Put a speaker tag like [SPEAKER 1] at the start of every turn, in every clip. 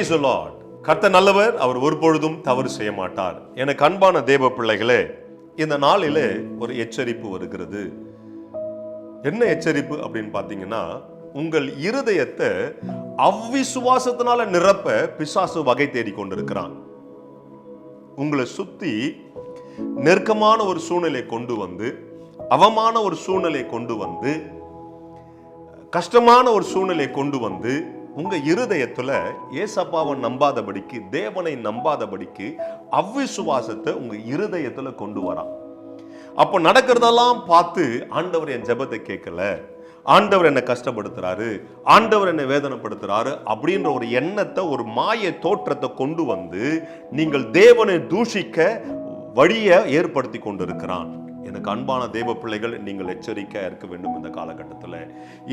[SPEAKER 1] Price Lord கர்த்த நல்லவர் அவர் ஒருபொழுதும் தவறு செய்ய மாட்டார் எனக்கு அன்பான தேவ பிள்ளைகளே இந்த நாளில் ஒரு எச்சரிப்பு வருகிறது. என்ன எச்சரிப்பு அப்படின்னு பார்த்தீங்கன்னா உங்கள் இருதயத்தை அவ்விசுவாசத்தினால நிரப்ப பிசாசு வகை தேடி கொண்டிருக்கிறான். உங்களை சுத்தி நெருக்கமான ஒரு சூழ்நிலை கொண்டு வந்து அவமான ஒரு சூழ்நிலை கொண்டு வந்து கஷ்டமான ஒரு சூழ்நிலை கொண்டு வந்து உங்கள் இருதயத்தில் ஏசப்பாவை நம்பாதபடிக்கு தேவனை நம்பாதபடிக்கு அவ்விசுவாசத்தை உங்கள் இருதயத்தில் கொண்டு வரான் அப்போ நடக்கிறதெல்லாம் பார்த்து ஆண்டவர் என் ஜெபத்தை கேட்கல. ஆண்டவர் என்னை கஷ்டப்படுத்துறாரு ஆண்டவர் என்னை வேதனைப்படுத்துறாரு அப்படின்ற ஒரு எண்ணத்தை ஒரு மாய தோற்றத்தை கொண்டு வந்து நீங்கள் தேவனை தூஷிக்க வழியை ஏற்படுத்தி கொண்டிருக்கிறான். எனக்கு அன்பான தேவ பிள்ளைகள் நீங்கள் எச்சரிக்கையாக இருக்க வேண்டும் இந்த காலகட்டத்தில்.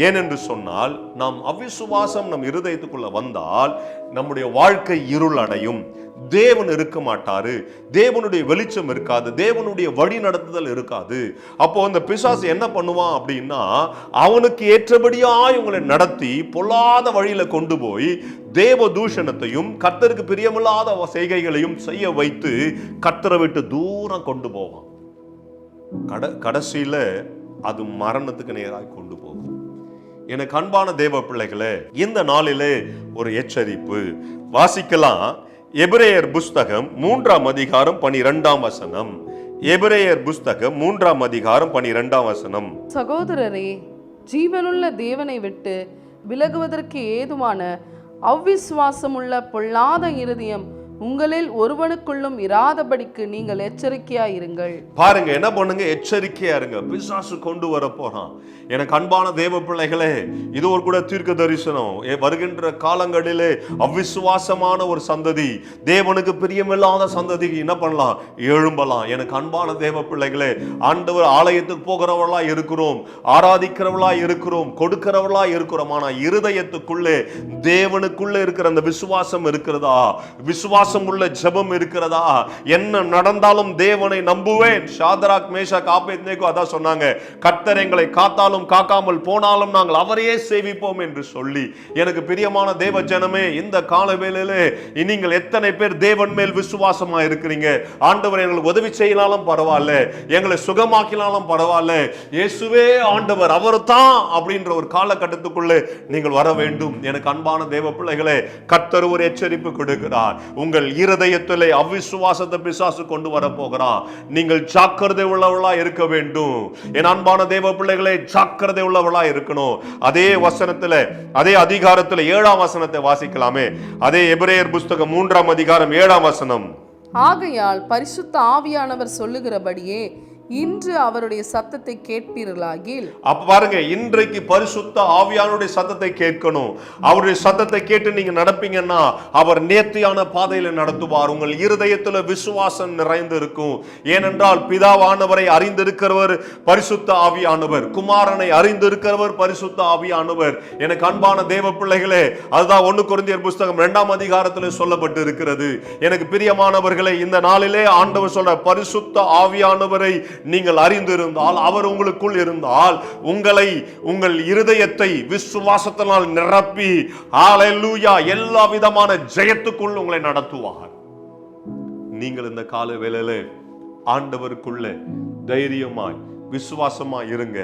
[SPEAKER 1] ஏனென்று சொன்னால் நாம் அவிசுவாசம் நம் இருதயத்துக்குள்ள வந்தால் நம்முடைய வாழ்க்கை இருள் அடையும் தேவன் இருக்க மாட்டாரு. தேவனுடைய வெளிச்சம் இருக்காது. தேவனுடைய வழி நடத்துதல் இருக்காது. அப்போ அந்த பிசாசு என்ன பண்ணுவான் அப்படின்னா அவனுக்கு ஏற்றபடியாய் உங்களை நடத்தி பொல்லாத வழியில கொண்டு போய் தேவ தூஷணத்தையும் கர்த்தருக்கு பிரியமில்லாத செய்கைகளையும் செய்ய வைத்து கர்த்தரை விட்டு தூரம் கொண்டு போவான். கட கடைசியில் அது மரணத்துக்கு நேராக கொண்டு போகும். எனக்கு அன்பான தேவ பிள்ளைகளே இந்த நாளிலே ஒரு எச்சரிப்பு. வாசிக்கலாம். எபிரேயர் புஸ்தகம் மூன்றாம் அதிகாரம் பனிரெண்டாம் வசனம். எபிரேயர் புஸ்தகம் மூன்றாம் அதிகாரம் பனிரெண்டாம் வசனம்.
[SPEAKER 2] சகோதரரே ஜீவனுள்ள தேவனை விட்டு விலகுவதற்கு ஏதுவான அவ்விசுவாசமுள்ள பொல்லாத இருதயம் உங்களில் ஒருவனுக்குள்ளும் இராதபடிக்கு நீங்கள் எச்சரிக்கையாயிருங்கள்.
[SPEAKER 1] பாருங்க என்ன பண்ணுங்க? எச்சரிக்கையா இருங்க. பிசாசு கொண்டு வர போறான். எனக்கு அன்பான தேவ பிள்ளைகளே இது ஒரு கூட தீர்க்க தரிசனம். வருகின்ற காலங்களிலே அவிசுவாசமான ஒரு சந்ததி தேவனுக்கு பிரியமில்லாத சந்ததி என்ன பண்ணலாம்? எழும்பலாம். எனக்கு அன்பான தேவ பிள்ளைகளே ஆண்டவர் ஆலயத்துக்கு போகிறவர்களா இருக்கிறோம் ஆராதிக்கிறவர்களா இருக்கிறோம் கொடுக்கிறவர்களா இருக்கிறோம் ஆனா இருதயத்துக்குள்ளே தேவனுக்குள்ளே இருக்கிற அந்த விசுவாசம் இருக்கிறதா? விசுவாசம் உள்ள ஜபம் இருக்கிறதா? என்ன நடந்தாலும் தேவனை நம்புவேன். ஷாதராக் மேஷா ஆபேத்நேகோ அதான் சொன்னாங்க. கர்த்தர் எங்களை காத்தாலும் காக்காமல் போனாலும் நாங்கள் அவரையே சேவிப்போம் என்று சொல்லி. எனக்கு பிரியமான தேவ ஜனமே இந்த கால வேளையிலே நீங்கள் எத்தனை பேர் தேவன் மேல் விசுவாசமா இருக்கிறீங்க? ஆண்டவர் எங்களுக்கு உதவி செய்யலாலும் பரவாயில்ல. எங்களை சுகமாக்கினாலும் பரவாயில்ல. இயேசுவே ஆண்டவர் அவர் தான் அப்படின்ற ஒரு காலகட்டத்துக்குள்ளே நீங்கள் வர வேண்டும். எனக்கு அன்பான தேவ பிள்ளைகளே கர்த்தர் ஒரு எச்சரிப்பு கொடுக்கிறார். உங்கள் உங்கள் இருதயத்தில் அவிசுவாசத்தை பிசாசு கொண்டு வர போகிறான் நீங்கள் ஜாக்கிரதை உள்ளவளா இருக்க வேண்டும். என் அன்பான தேவ பிள்ளைகளை ஜாக்கிரதை உள்ளவளா இருக்கணும். அதே வசனத்துல அதே அதிகாரத்துல ஏழாம் வசனத்தை வாசிக்கலாமே. அதே எபிரேயர் புஸ்தகம் மூன்றாம் அதிகாரம் ஏழாம் வசனம்.
[SPEAKER 2] ஆகையால் பரிசுத்த ஆவியானவர் சொல்லுகிறபடியே இன்று அவருடைய சத்தத்தை கேட்பீர்களாகில்?
[SPEAKER 1] அப்ப பாருங்க இன்றைக்கு பரிசுத்த ஆவியானுடைய சத்தத்தை கேட்கணும். அவருடைய சத்தத்தை கேட்டு நீங்க நடப்பீங்கன்னா அவர் நேர்த்தியான பாதையில நடத்துவார். உங்கள் இருதயத்துல விசுவாசம் நிறைந்து இருக்கும் ஏனென்றால் பிதாவானவரை அறிந்திருக்கிறவர் பரிசுத்த ஆவியானவர். குமாரனை அறிந்திருக்கிறவர் பரிசுத்த ஆவியானவர். எனக்கு அன்பான தேவ பிள்ளைகளே அதுதான் ஒண்ணு குருந்தியர் புஸ்தகம் இரண்டாம் அதிகாரத்தில் சொல்லப்பட்டு இருக்கிறது எனக்கு பிரியமானவர்களே இந்த நாளிலே ஆண்டவர் சொல்ற பரிசுத்த ஆவியானவரை நீங்கள் அறிந்திருந்தால் அவர் உங்களுக்குள் இருந்தால் உங்களை உங்கள் இருதயத்தை விசுவாசத்தினால் நிரப்பி ஹalleluya எல்லா விதமான ஜெயத்துக்குள் உங்களை நடத்துவார். நீங்கள் இந்த கால வேளையில ஆண்டவருக்குள்ள தைரியமாய் விசுவாசமா இருங்க.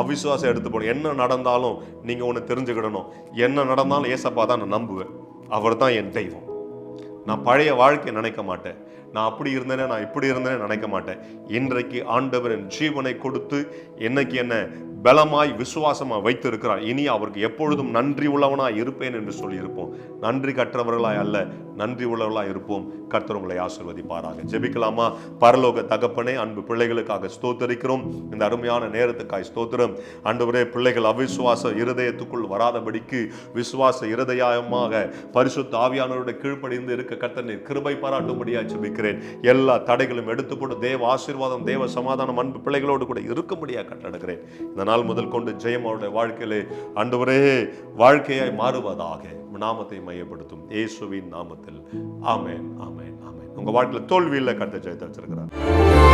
[SPEAKER 1] அவிசுவாசம் எடுத்து போடும் என்ன நடந்தாலும் நீங்க ஒன்று தெரிஞ்சுக்கிடணும். என்ன நடந்தாலும் ஏசப்பா தான் நான் நம்புவேன். அவர் தான் என் தெய்வம். நான் பழைய வாழ்க்கையை நினைக்க மாட்டேன். நான் அப்படி இருந்தேனே நான் இப்படி இருந்தேனே நினைக்க மாட்டேன். இன்றைக்கு ஆண்டவர் என் ஜீவனை கொடுத்து என்னைக்கு என்ன பலமாய் விசுவாசமா வைத்திருக்கிறார். இனி அவருக்கு எப்பொழுதும் நன்றி உள்ளவனாய் இருப்பேன் என்று சொல்லியிருப்போம். நன்றி கற்றவர்களாய் அல்ல நன்றி உள்ளவர்களாய் இருப்போம். கர்த்தர் உங்களை ஆசிர்வதிப்பாராக. ஜெபிக்கலாமா? பரலோக தகப்பனே அன்பு பிள்ளைகளுக்காக ஸ்தோத்தரிக்கிறோம். இந்த அருமையான நேரத்துக்காய் ஸ்தோத்திரம். அன்றுவரே பிள்ளைகள் அவிசுவாச இருதயத்துக்குள் வராதபடிக்கு விசுவாச இருதயமாக பரிசுத்த ஆவியானவருடைய கீழ்ப்படிந்து இருக்க கர்த்தனை கிருபை பாராட்டும்படியாக ஜெபிக்கிறேன். எல்லா தடைகளும் எடுத்துக்கொண்டு தேவ ஆசீர்வாதம் தேவ சமாதானம் அன்பு பிள்ளைகளோடு கூட இருக்கும்படியாக கட்டடுகிறேன் இந்த நாள் முதல் கொண்டு ஜெயம் அவருடைய வாழ்க்கையிலே ஆண்டவரே வாழ்க்கையாய் மாறுவதாக நாமத்தை மையப்படுத்தும் இயேசுவின் நாமத்தில். ஆமேன் ஆமேன் ஆமேன். உங்க வாழ்க்கையில தோல்வியில் கட்ட ஜெயத்தை வச்சிருக்கிறார்.